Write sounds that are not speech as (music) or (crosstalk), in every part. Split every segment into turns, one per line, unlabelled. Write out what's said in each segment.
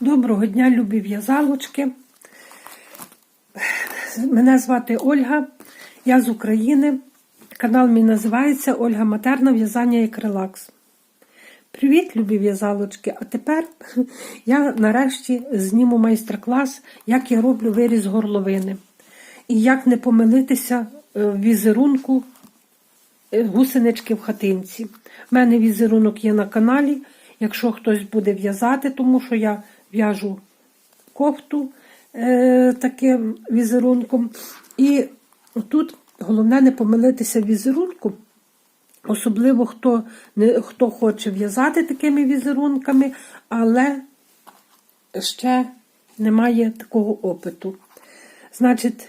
Доброго дня, любі в'язалочки. Мене звати Ольга, я з України. Канал мій називається Ольга Матерна в'язання і релакс. Привіт, любі в'язалочки! А тепер я нарешті зніму майстер-клас, як я роблю виріз горловини. І як не помилитися в візерунку е, гусенички в хатинці. У мене візерунок є на каналі. Якщо хтось буде в'язати, тому що я в'яжу кофту е, таким візерунком. І тут головне не помилитися візерунку. Особливо хто не, хто хоче в'язати такими візерунками, але ще немає такого опиту. Значить,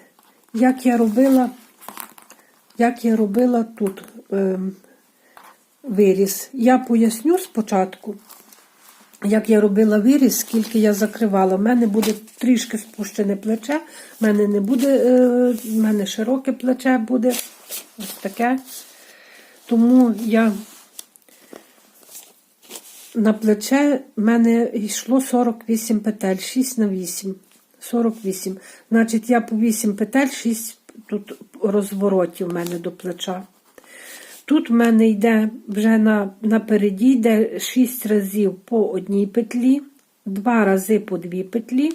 як я робила, як я робила тут е, виріз. Я поясню спочатку, як я робила виріз, скільки я закривала. У мене буде трішки спущене плече, в мене не буде, е, в мене широке плече буде ось таке. Тому я на плече в мене йшло 48 петель, 6 на 8. 48. Значить, я по 8 петель, 6 тут розворотів в мене до плеча. Тут в мене йде вже на, напереді йде 6 разів по одній петлі, 2 рази по 2 петлі,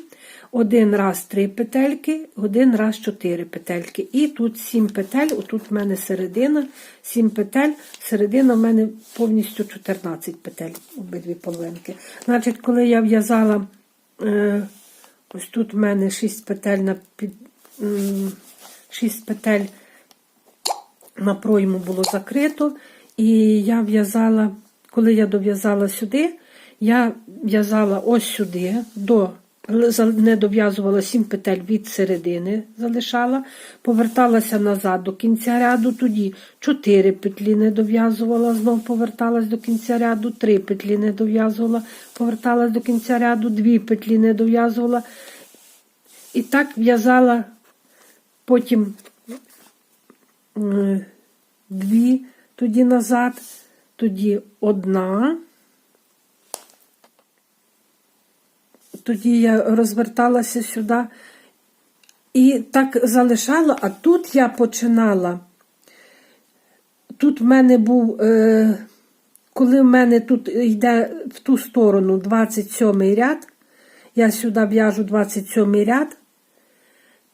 один раз 3 петельки, один раз 4 петельки. І тут 7 петель, отут в мене середина, 7 петель, середина в мене повністю 14 петель, обидві половинки. Значить, коли я в'язала, е, ось тут в мене 6 петель на під, 6 петель на пройму було закрито. І я в'язала, коли я дов'язала сюди, я в'язала ось сюди, до, не дов'язувала 7 петель від середини, залишала, поверталася назад до кінця ряду, тоді 4 петлі не дов'язувала, знов поверталась до кінця ряду, 3 петлі не дов'язувала, поверталась до кінця ряду, 2 петлі не дов'язувала. І так в'язала потім дві, тоді назад, тоді одна. Тоді я розверталася сюди і так залишала, а тут я починала. Тут в мене був, е, коли в мене тут йде в ту сторону 27 ряд, я сюди в'яжу 27 ряд,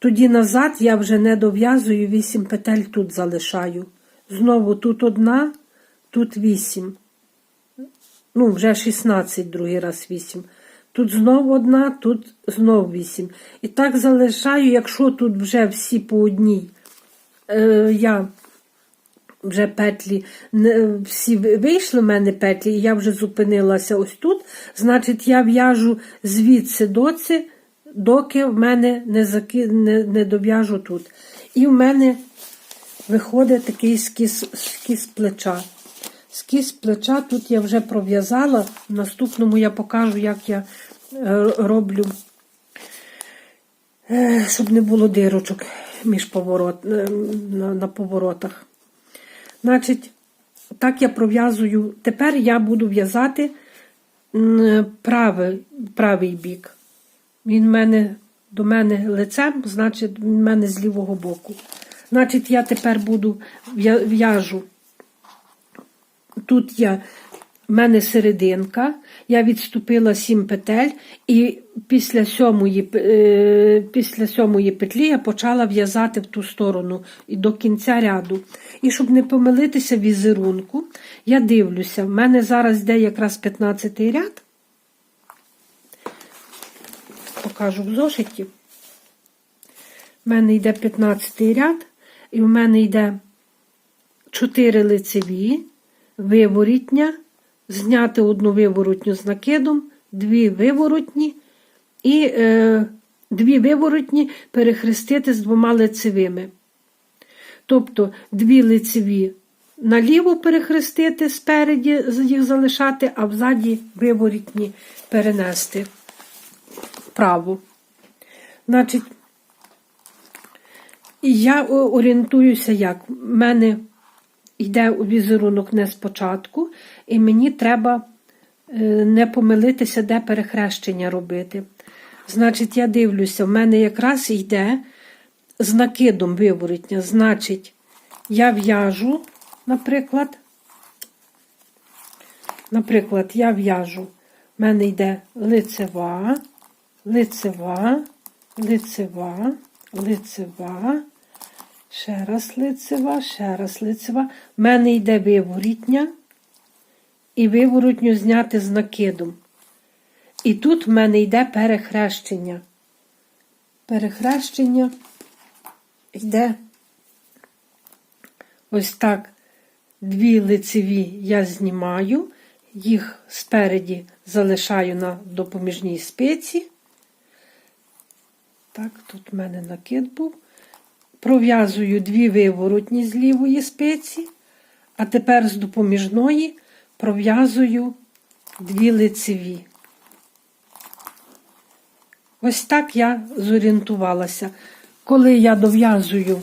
тоді назад я вже не дов'язую 8 петель тут залишаю. Знову тут одна, тут 8. Ну, вже 16, другий раз 8. Тут знову одна, тут знову 8. І так залишаю, якщо тут вже всі по одній, е, я вже петлі, не, всі вийшли в мене петлі, і я вже зупинилася ось тут, значить, я в'яжу звідси доці, доки в мене не, заки, не, не дов'яжу тут. І в мене виходить такий скіз, скіз плеча. Скіз плеча тут я вже пров'язала. В наступному я покажу, як я е, роблю, е, щоб не було дирочок між поворот, е, на, на поворотах. Значить, так я пров'язую. Тепер я буду в'язати правий, правий бік. Він мене до мене лицем, значить, він мене з лівого боку. Значить, я тепер буду в'яжу. Тут я, в мене серединка, я відступила 7 петель, і після сьомої, е, після сьомої петлі я почала в'язати в ту сторону і до кінця ряду. І щоб не помилитися візерунку, я дивлюся, в мене зараз йде якраз 15 ряд. Покажу в зошиті. У мене йде 15 ряд. І в мене йде 4 лицеві, виворітня, зняти одну виворотню з накидом, дві виворотні і е, дві виворотні перехрестити з двома лицевими. Тобто дві лицеві наліво перехрестити спереді, їх залишати, а взаді виворітні перенести вправо. Значить, я орієнтуюся, як в мене йде у візерунок не спочатку, і мені треба е, не помилитися, де перехрещення робити. Значить, я дивлюся, в мене якраз йде з накидом виворотня. Значить, я в'яжу, наприклад, наприклад, я в'яжу, в мене йде лицева, лицева, лицева, лицева, ще раз лицева, ще раз лицева. В мене йде виворітня і виворотню зняти з накидом. І тут в мене йде перехрещення. Перехрещення йде ось так. Дві лицеві я знімаю, їх спереді залишаю на допоміжній спиці. Так, тут в мене накид був. Пров'язую дві виворотні з лівої спиці, а тепер з допоміжної пров'язую дві лицеві. Ось так я зорієнтувалася. Коли я дов'язую,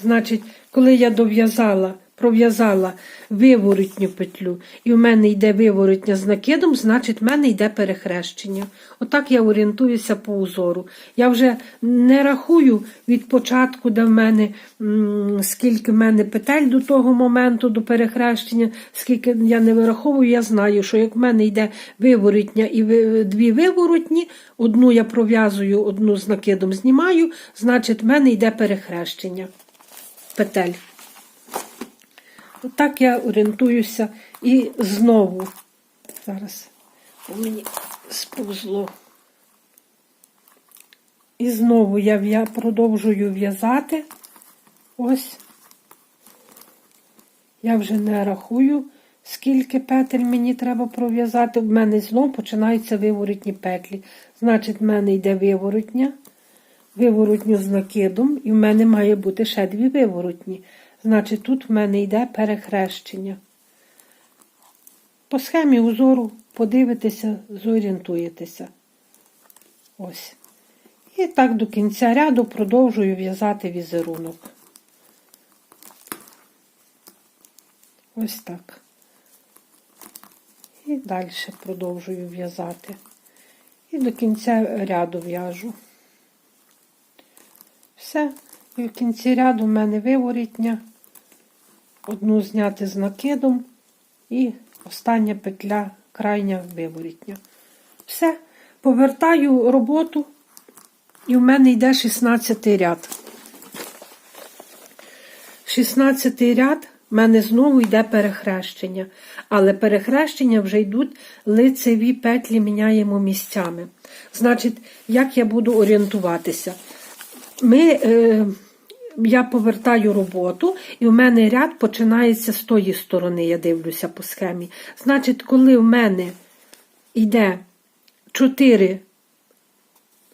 значить, коли я дов'язала, пров'язала виворотню петлю, і в мене йде виворотня з накидом, значить, в мене йде перехрещення. Отак я орієнтуюся по узору. Я вже не рахую від початку, де в мене скільки в мене петель до того моменту, до перехрещення, скільки я не вираховую, я знаю, що як в мене йде виворотня і дві виворотні, одну я пров'язую, одну з накидом знімаю, значить, в мене йде перехрещення петель. Так я орієнтуюся і знову. Зараз бо мені сповзло. І знову я продовжую в'язати. Ось. Я вже не рахую, скільки петель мені треба пров'язати. В мене знову починаються виворотні петлі. Значить, в мене йде виворотня, виворотню з накидом, і в мене має бути ще дві виворотні. Значить, тут в мене йде перехрещення. По схемі узору подивитеся, зорієнтуєтеся. Ось. І так до кінця ряду продовжую в'язати візерунок. Ось так. І далі продовжую в'язати. І до кінця ряду в'яжу. Все. І в кінці ряду в мене виворітня. Одну зняти з накидом і остання петля крайня виворітня. Все. Повертаю роботу, і в мене йде 16 ряд. 16 ряд в мене знову йде перехрещення. Але перехрещення вже йдуть лицеві петлі міняємо місцями. Значить, як я буду орієнтуватися? Ми, е, я повертаю роботу, і в мене ряд починається з тої сторони, я дивлюся по схемі. Значить, коли в мене йде 4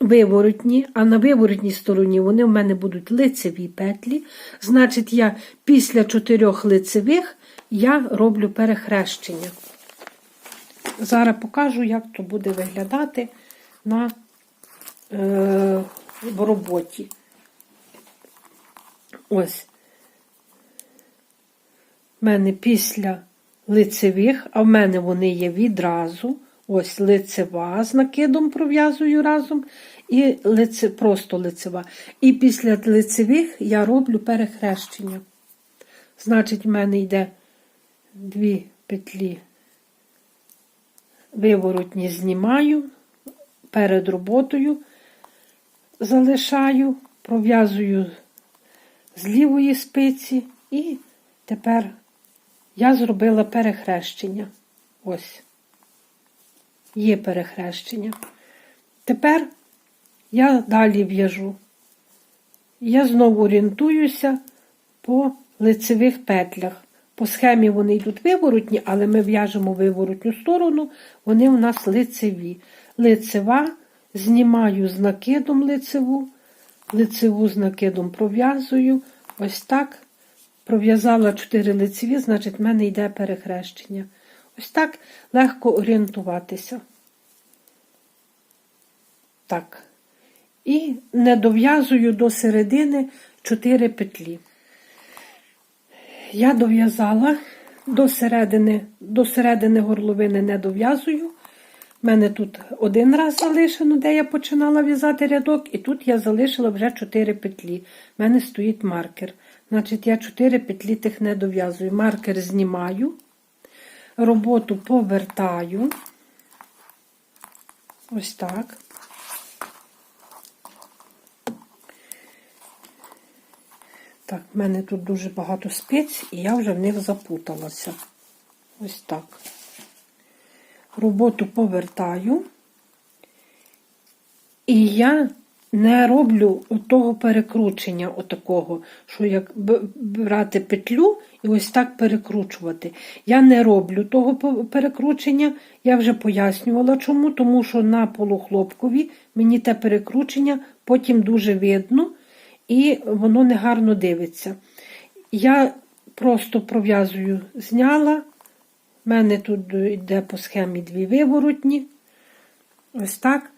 виворотні, а на виворотній стороні вони в мене будуть лицеві петлі. Значить, я після чотирьох лицевих я роблю перехрещення. Зараз покажу, як то буде виглядати на е, в роботі. Ось. В мене після лицевих, а в мене вони є відразу. Ось лицева з накидом пров'язую разом, і лице, просто лицева. І після лицевих я роблю перехрещення. Значить, в мене йде дві петлі виворотні знімаю, перед роботою залишаю, пров'язую з лівої спиці, і тепер я зробила перехрещення. Ось. Є перехрещення. Тепер я далі в'яжу. Я знову орієнтуюся по лицевих петлях. По схемі вони йдуть виворотні, але ми в'яжемо виворотню сторону, вони у нас лицеві. Лицева, знімаю з накидом лицеву, лицеву з накидом пров'язую. Ось так. Пров'язала 4 лицеві, значить, в мене йде перехрещення. Ось так легко орієнтуватися. Так. І не дов'язую до середини 4 петлі. Я дов'язала до середини, до середини горловини не дов'язую. У мене тут один раз залишено, де я починала в'язати рядок, і тут я залишила вже 4 петлі. У мене стоїть маркер. Значить, я 4 петлі тих не дов'язую. Маркер знімаю, роботу повертаю. Ось так. Так, в мене тут дуже багато спець, і я вже в них запуталася. Ось так. Роботу повертаю. І я не роблю того перекручення, отакого, що як брати петлю і ось так перекручувати. Я не роблю того перекручення, я вже пояснювала чому, тому що на полухлопкові мені те перекручення потім дуже видно і воно негарно дивиться. Я просто пров'язую, зняла. У мене тут йде по схемі дві виворотні. Ось так.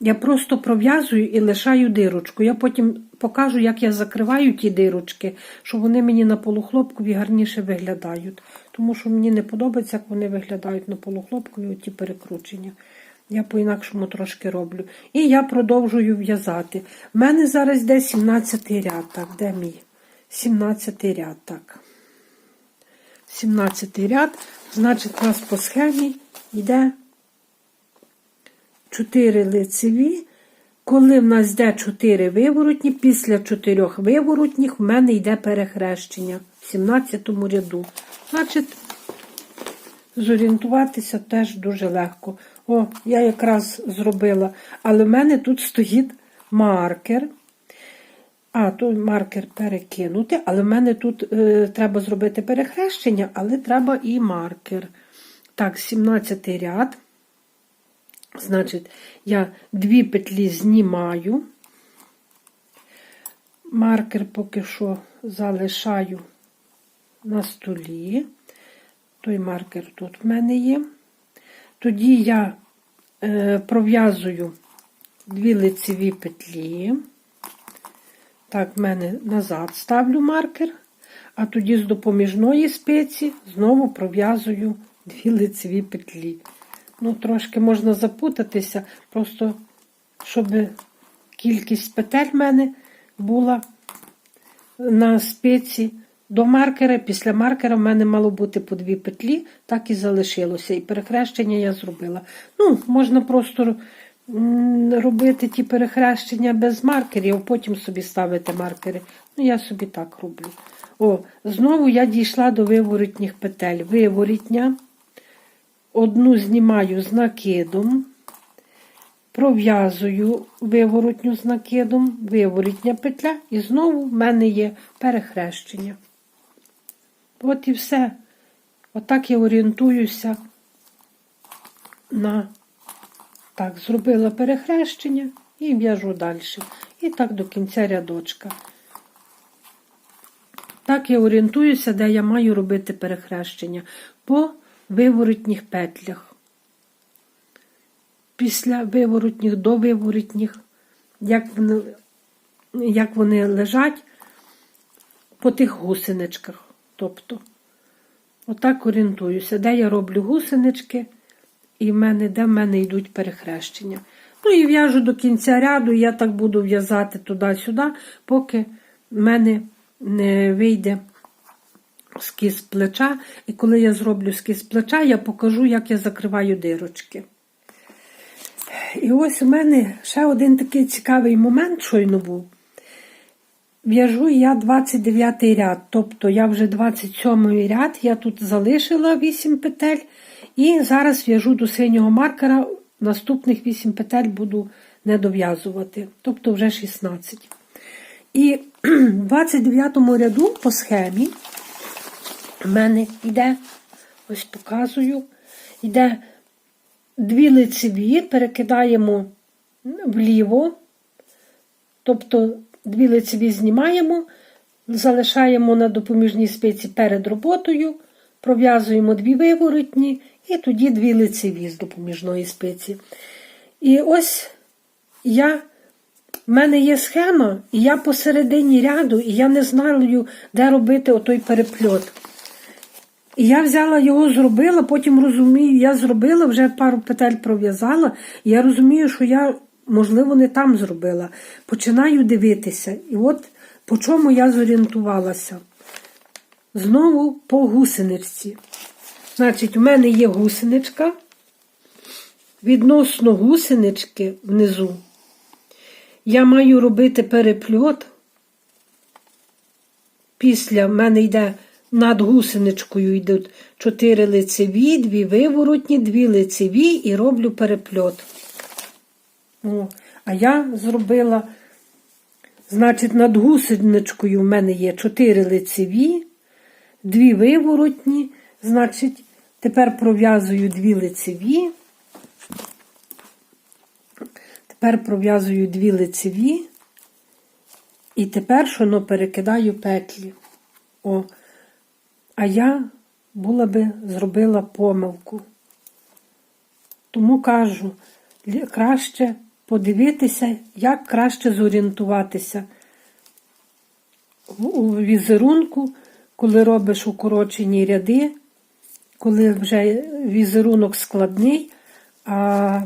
Я просто пров'язую і лишаю дирочку. Я потім покажу, як я закриваю ті дирочки, щоб вони мені на полухлопкові гарніше виглядають. Тому що мені не подобається, як вони виглядають на полухлопкові, оті перекручення. Я по-інакшому трошки роблю. І я продовжую в'язати. У мене зараз йде 17 ряд. Так, де мій? 17 ряд, так. 17 ряд. Значить, у нас по схемі йде 4 лицеві. Коли в нас йде 4 виворотні, після 4 виворотніх в мене йде перехрещення в 17 ряду. Значить, зорієнтуватися теж дуже легко. О, я якраз зробила. Але в мене тут стоїть маркер. А, тут маркер перекинути, але в мене тут е, треба зробити перехрещення, але треба і маркер. Так, 17 ряд. Значить, я дві петлі знімаю. Маркер поки що залишаю на столі. Той маркер тут в мене є. Тоді я е, пров'язую дві лицеві петлі. Так, в мене назад ставлю маркер, а тоді з допоміжної спеці знову пров'язую дві лицеві петлі. Ну, трошки можна запутатися, просто щоб кількість петель в мене була на спеці до маркера. Після маркера в мене мало бути по дві петлі, так і залишилося. І перехрещення я зробила. Ну, можна просто робити ті перехрещення без маркерів, потім собі ставити маркери. Ну, я собі так роблю. О, знову я дійшла до виворотніх петель. Виворітня. Одну знімаю з накидом, пров'язую виворотню з накидом, виворотня петля, і знову в мене є перехрещення. От і все. Отак я орієнтуюся на так, зробила перехрещення і в'яжу далі. І так до кінця рядочка. Так я орієнтуюся, де я маю робити перехрещення. По виворотніх петлях. Після виворотніх до виворотніх, як вони, як вони лежать по тих гусеничках. Тобто, отак орієнтуюся, де я роблю гусенички, і в мене, де в мене йдуть перехрещення. Ну і в'яжу до кінця ряду, я так буду в'язати туди-сюди, поки в мене не вийде скіз плеча. І коли я зроблю скіз плеча, я покажу, як я закриваю дирочки. І ось у мене ще один такий цікавий момент щойно був. В'яжу я 29 ряд, тобто я вже 27 ряд, я тут залишила 8 петель. І зараз в'яжу до синього маркера, наступних 8 петель буду не дов'язувати, тобто вже 16. І (clears throat) в 29 ряду по схемі в мене йде, ось показую, йде дві лицеві, перекидаємо вліво, тобто дві лицеві знімаємо, залишаємо на допоміжній спиці перед роботою, пров'язуємо дві виворотні і тоді дві лицеві з допоміжної спиці. І ось я. В мене є схема, і я посередині ряду, і я не знаю, де робити отой перепльот. І я взяла його, зробила, потім розумію, я зробила, вже пару петель пров'язала, і я розумію, що я, можливо, не там зробила. Починаю дивитися. І от по чому я зорієнтувалася. Знову по гусеничці. Значить, у мене є гусеничка. Відносно гусенички внизу я маю робити перепльот. Після в мене йде над гусеничкою йдуть 4 лицеві, 2 виворотні, 2 лицеві і роблю перепльот. О, а я зробила, значить, над гусеничкою в мене є 4 лицеві, 2 виворотні, значить, тепер пров'язую 2 лицеві. Тепер пров'язую дві лицеві, і тепер шоно перекидаю петлі. О, а я була би зробила помилку. Тому кажу, краще подивитися, як краще зорієнтуватися у візерунку, коли робиш укорочені ряди, коли вже візерунок складний, а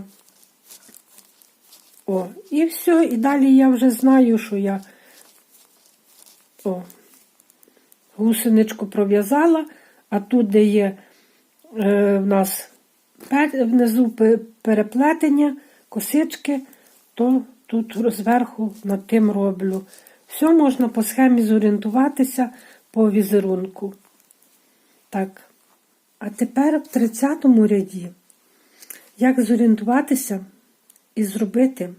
о, і все, і далі я вже знаю, що я о, гусеничку пров'язала, а тут, де є е, в нас внизу переплетення, косички, то тут зверху над тим роблю. Все можна по схемі зорієнтуватися по візерунку. Так. А тепер в 30 ряді, як зорієнтуватися і зробити,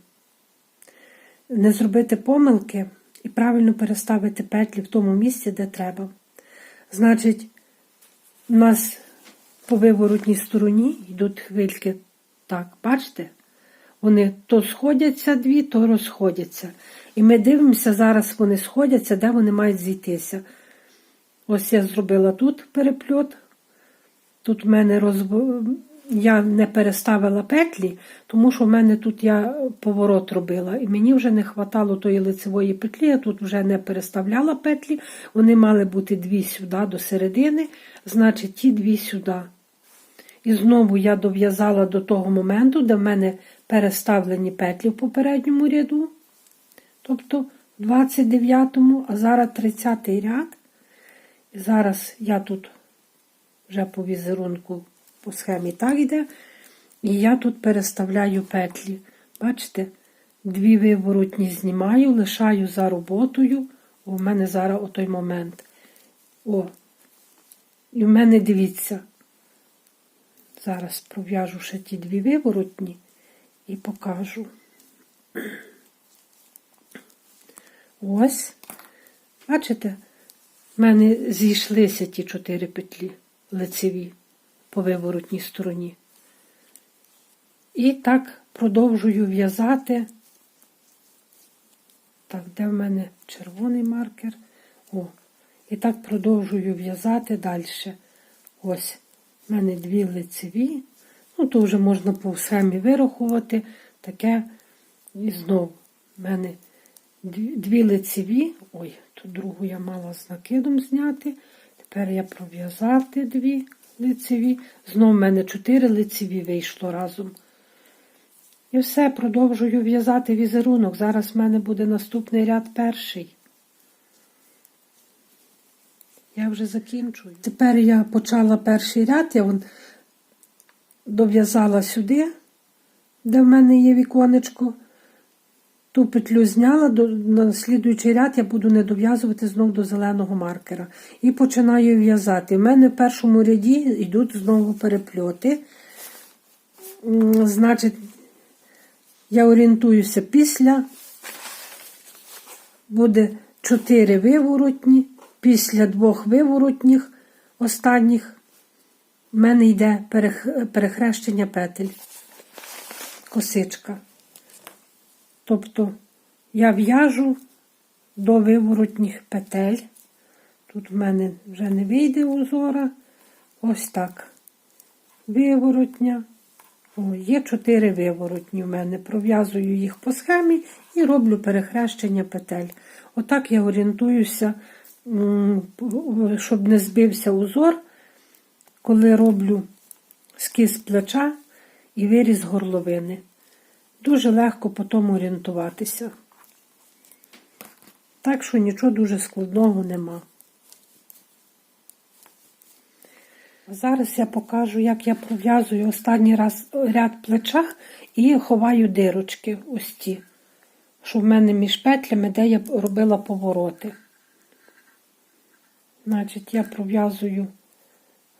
не зробити помилки і правильно переставити петлі в тому місці, де треба. Значить, у нас по виворотній стороні йдуть хвильки, так, бачите? Вони то сходяться дві, то розходяться. І ми дивимося, зараз вони сходяться, де вони мають зійтися. Ось я зробила тут перепльот. Тут в мене розб... я не переставила петлі, тому що в мене тут я поворот робила, і мені вже не хватало тої лицевої петлі, я тут вже не переставляла петлі. Вони мали бути дві сюди до середини, значить, ті дві сюди. І знову я дов'язала до того моменту, де в мене переставлені петлі в попередньому ряду, тобто в 29-му, а зараз 30-й ряд. І зараз я тут вже по візерунку по схемі так йде. І я тут переставляю петлі. Бачите, дві виворотні знімаю, лишаю за роботою. В мене зараз отой момент. О, і в мене дивіться. Зараз пров'яжу ще ті дві виворотні і покажу. Ось. Бачите, в мене зійшлися ті чотири петлі лицеві по виворотній стороні. І так продовжую в'язати. Так, де в мене червоний маркер? О, і так продовжую в'язати далі. Ось, в мене дві лицеві. Ну, то вже можна по схемі вирахувати. Таке. І знову в мене дві, лицеві. Ой, тут другу я мала з накидом зняти. Тепер я пров'язати дві лицеві. Знову в мене чотири лицеві вийшло разом. І все, продовжую в'язати візерунок. Зараз в мене буде наступний ряд перший. Я вже закінчую. Тепер я почала перший ряд, я дов'язала сюди, де в мене є віконечко. Ту петлю зняла, до, на слідуючий ряд я буду не дов'язувати знов до зеленого маркера. І починаю в'язати. У мене в першому ряді йдуть знову перепльоти. Значить, я орієнтуюся після. Буде 4 виворотні, після двох виворотніх останніх в мене йде перехрещення петель, косичка. Тобто я в'яжу до виворотніх петель. Тут в мене вже не вийде узора. Ось так. Виворотня. О, є чотири виворотні в мене. Пров'язую їх по схемі і роблю перехрещення петель. Отак я орієнтуюся, щоб не збився узор. коли роблю скіз плеча і виріз горловини. Дуже легко по тому орієнтуватися. Так що нічого дуже складного нема. Зараз я покажу, як я пров'язую останній раз ряд плеча і ховаю дирочки ось ті, що в мене між петлями, де я робила повороти. Значить, я пров'язую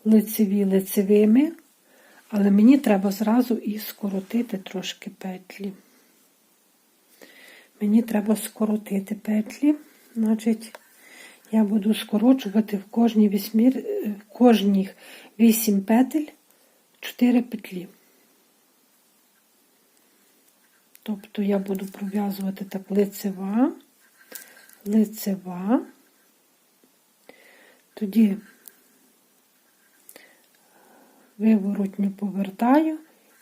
лицеві лицевими, але мені треба зразу і скоротити трошки петлі. Мені треба скоротити петлі. Значить, я буду скорочувати в кожній вісьмір, е, в кожніх 8 петель 4 петлі. Тобто я буду пров'язувати так лицева, лицева, тоді виворотню повертаю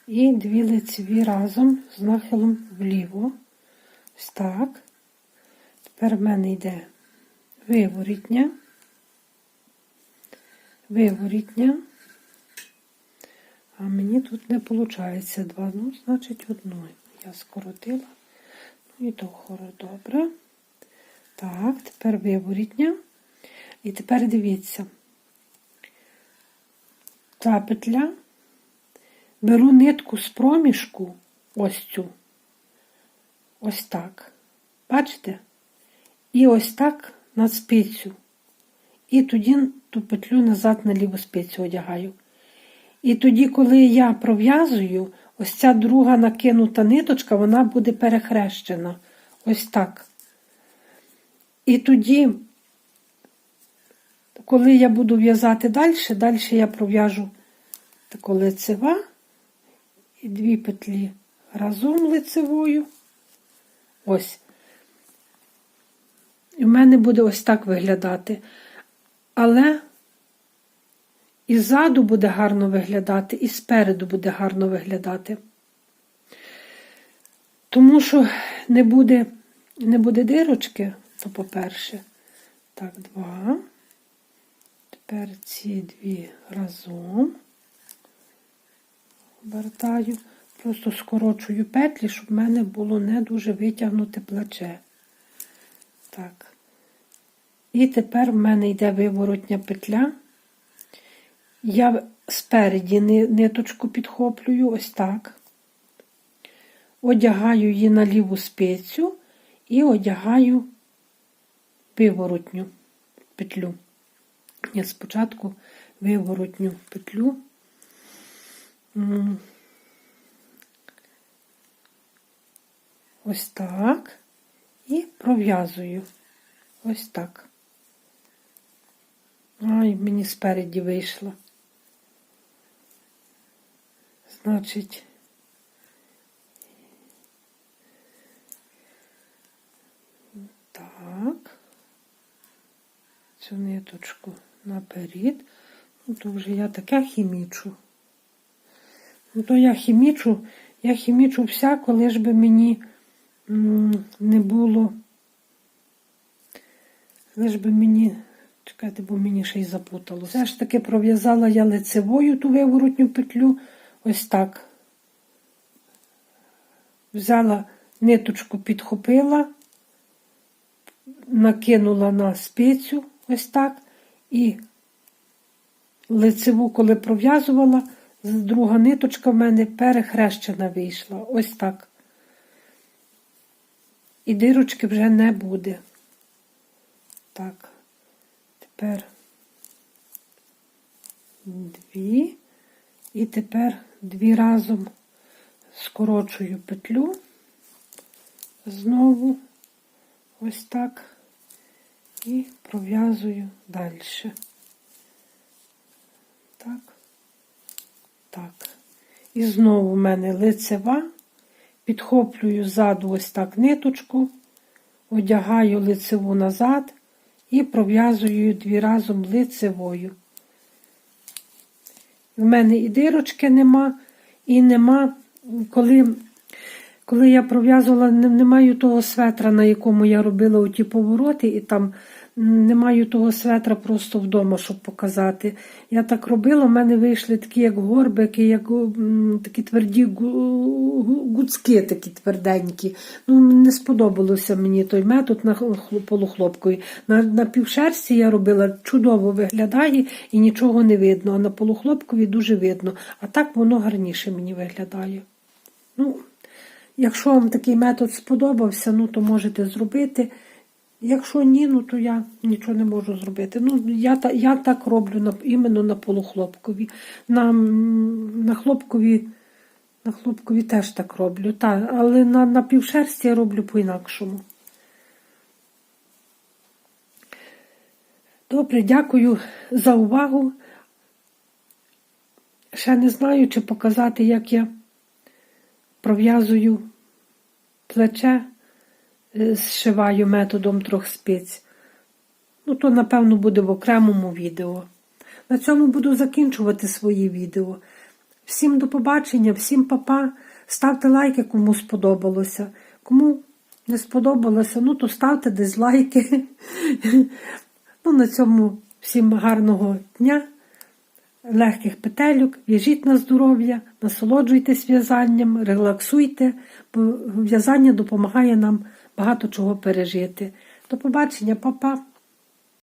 і дві лицеві разом з нахилом вліво. Ось так. Тепер в мене йде виворітня, виворітня, а мені тут не виходить два, ну, значить, одну. Я скоротила, ну і то добре. Так, тепер виворітня. І тепер дивіться, ця петля, беру нитку з проміжку, ось цю, ось так. Бачите? І ось так на спицю. І тоді ту петлю назад на ліву спицю одягаю. І тоді, коли я пров'язую, ось ця друга накинута ниточка, вона буде перехрещена. Ось так. І тоді, коли я буду в'язати далі, далі я пров'яжу таку лицева і дві петлі разом лицевою. Ось. І в мене буде ось так виглядати. Але і ззаду буде гарно виглядати, і спереду буде гарно виглядати. Тому що не буде, не буде дирочки, то по-перше. Так, два. Тепер ці дві разом обертаю, просто скорочую петлі, щоб в мене було не дуже витягнуте плече. Так. І тепер в мене йде виворотня петля. Я спереді ниточку підхоплюю, ось так. Одягаю її на ліву спицю і одягаю виворотню петлю. Я спочатку виворотню петлю. Ось так. І пров'язую. Ось так. Ай, мені спереді вийшло. Значить, так, цю ниточку наперед. Ну, то вже я таке хімічу. Ну, то я хімічу, я хімічу всяко, лиш би мені не було, лиш би мені Чекайте, бо мені ще й запутало. Все ж таки пров'язала я лицевою ту виворотню петлю. Ось так. Взяла ниточку, підхопила, накинула на спицю, ось так. І лицеву, коли пров'язувала, друга ниточка в мене перехрещена вийшла. Ось так. І дирочки вже не буде. Так. Тепер дві, і тепер дві разом скорочую петлю знову ось так і пров'язую далі. Так, так. І знову в мене лицева, підхоплюю ззаду ось так ниточку, одягаю лицеву назад і пров'язую дві разом лицевою. В мене і дирочки нема, і нема, коли коли я пров'язувала, не, не маю того светра, на якому я робила оті повороти, і там не маю того светра просто вдома, щоб показати. Я так робила, в мене вийшли такі, як горбики, як такі тверді гу- гу- гуцки, такі тверденькі. Ну, не сподобалося мені той метод на хл- полухлопкові. На, на півшерсті я робила чудово виглядає і нічого не видно, а на полухлопкові дуже видно. А так воно гарніше мені виглядає. Ну, якщо вам такий метод сподобався, ну то можете зробити. Якщо ні, ну то я нічого не можу зробити. Ну, я, я так роблю на, іменно на полухлопкові. На, на хлопкові. На хлопкові теж так роблю, та, але на, на півшерсті я роблю по-інакшому. Добре, дякую за увагу. Ще не знаю, чи показати, як я пров'язую плече, е, зшиваю методом трьох спиць. Ну, то, напевно, буде в окремому відео. На цьому буду закінчувати свої відео. Всім до побачення, всім папа. Ставте лайки, кому сподобалося. Кому не сподобалося, ну то ставте дизлайки. (laughs) Ну, на цьому всім гарного дня, легких петелюк, в'яжіть на здоров'я, насолоджуйтесь в'язанням, релаксуйте, бо в'язання допомагає нам багато чого пережити. До побачення, папа.